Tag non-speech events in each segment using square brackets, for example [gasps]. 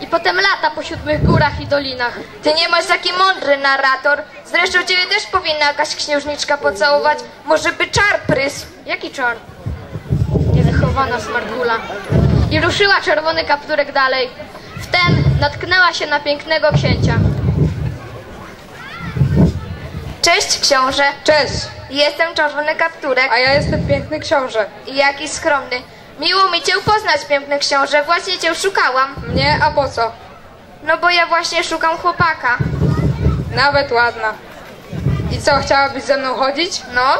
I potem lata po siódmych górach i dolinach. Ty nie masz taki mądry narrator. Zresztą ciebie też powinna jakaś księżniczka pocałować. Może by czar prysł. Jaki czar? Niewychowana smarkula. I ruszyła czerwony kapturek dalej. Wtem natknęła się na pięknego księcia. Cześć książę. Cześć, Jestem czerwony kapturek a ja jestem piękny książę. i jakiś skromny. Miło mi cię poznać, piękny książę. Właśnie cię szukałam. Mnie, a po co? No bo ja właśnie szukam chłopaka. Nawet ładna. I co, chciałabyś ze mną chodzić? No?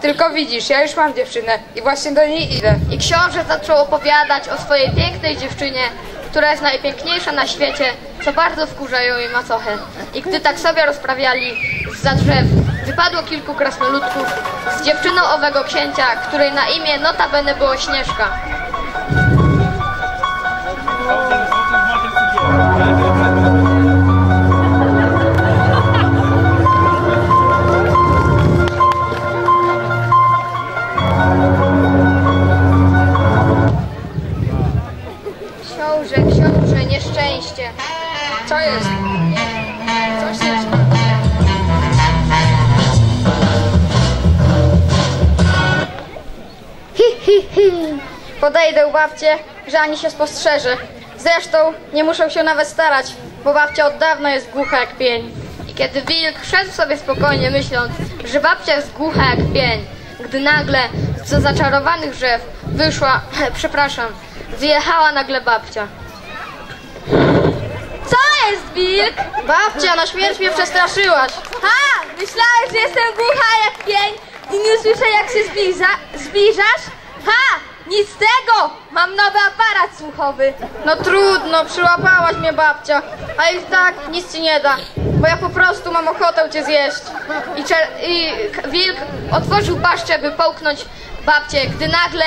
Tylko widzisz, ja już mam dziewczynę i właśnie do niej idę. I książę zaczął opowiadać o swojej pięknej dziewczynie, która jest najpiękniejsza na świecie, co bardzo wkurza ją jej macochę. I gdy tak sobie rozprawiali za drzew, wypadło kilku krasnoludków z dziewczyną owego księcia, której na imię notabene było Śnieżka. Podejdę u babcie, że ani się spostrzeże. Zresztą nie muszę się nawet starać, bo babcia od dawna jest głucha jak pień. I kiedy wilk szedł sobie spokojnie, myśląc, że babcia jest głucha jak pień, gdy nagle z zaczarowanych drzew wyszła, [clears throat] przepraszam, wyjechała nagle babcia. Co jest, wilk? Babcia, na śmierć mnie przestraszyłaś. Ha! Myślałeś, że jestem głucha jak pień i nie słyszę jak się zbliża, zbliżasz? Ha! Nic z tego! Mam nowy aparat słuchowy. No trudno, przyłapałaś mnie babcia, a i tak nic ci nie da, bo ja po prostu mam ochotę cię zjeść. I, i wilk otworzył paszczę, by połknąć babcię, gdy nagle...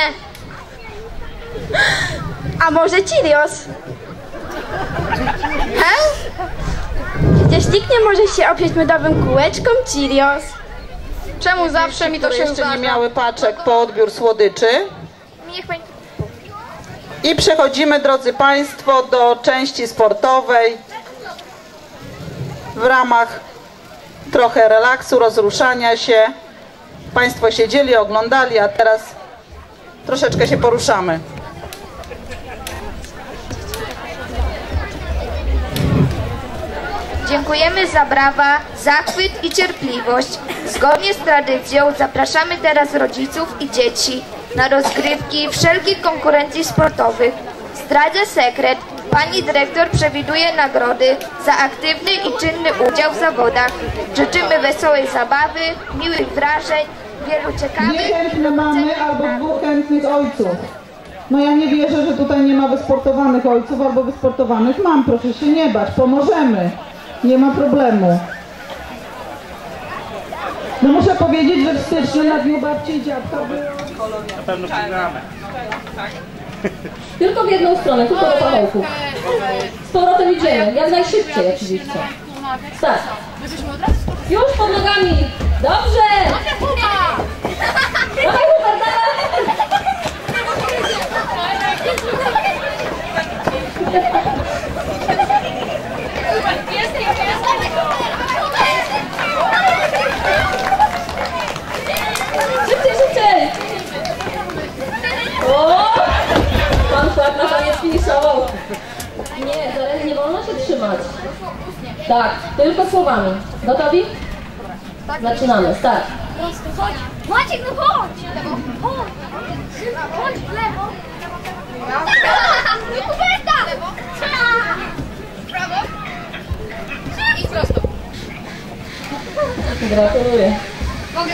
[gasps] A może Cirios? He? Przecież nikt nie może się oprzeć miodowym kółeczkom Cirios. Czemu zawsze mi to które się jeszcze nie zdarza? miały paczek po odbiór słodyczy. I przechodzimy, drodzy Państwo, do części sportowej. W ramach trochę relaksu, rozruszania się. Państwo siedzieli, oglądali, a teraz troszeczkę się poruszamy. Dziękujemy za brawa, zachwyt i cierpliwość. Zgodnie z tradycją zapraszamy teraz rodziców i dzieci na rozgrywki wszelkich konkurencji sportowych. Zdradzę sekret. Pani dyrektor przewiduje nagrody za aktywny i czynny udział w zawodach. Życzymy wesołej zabawy, miłych wrażeń, wielu ciekawych... chętne mamy albo dwóch chętnych ojców. No ja nie wierzę, że tutaj nie ma wysportowanych ojców albo wysportowanych mam. Proszę się nie bać, pomożemy. Nie ma problemu. No muszę powiedzieć, że w styczniu na Dniu Babci i Dziadka było... [laughs] Tylko w jedną stronę, tylko do pachołków. Z powrotem idziemy, jak najszybciej oczywiście. Start. Już pod nogami. Dobrze. Dawaj Hubert, dawaj. Szybciej, szybciej. O! Pan tak na koniec finiszował. Nie, zaraz nie wolno się trzymać. Tak, tylko słowami. Gotowi? Zaczynamy, start. Maciek, no chodź! Chodź! Chodź w lewo! No! Prawo! I prosto. Gratuluję. Mogę?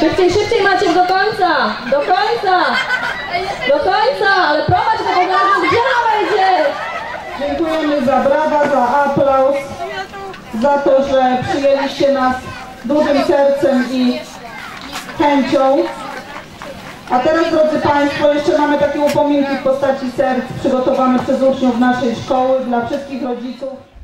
Szybciej, szybciej Maciek, do końca! Do końca! [laughs] Do końca! Ale prowadź bo gdzie wejdzie! Dziękujemy za brawa, za aplauz, za to, że przyjęliście nas dużym sercem i chęcią. A teraz, drodzy Państwo, jeszcze mamy takie upominki w postaci serc przygotowane przez uczniów naszej szkoły dla wszystkich rodziców.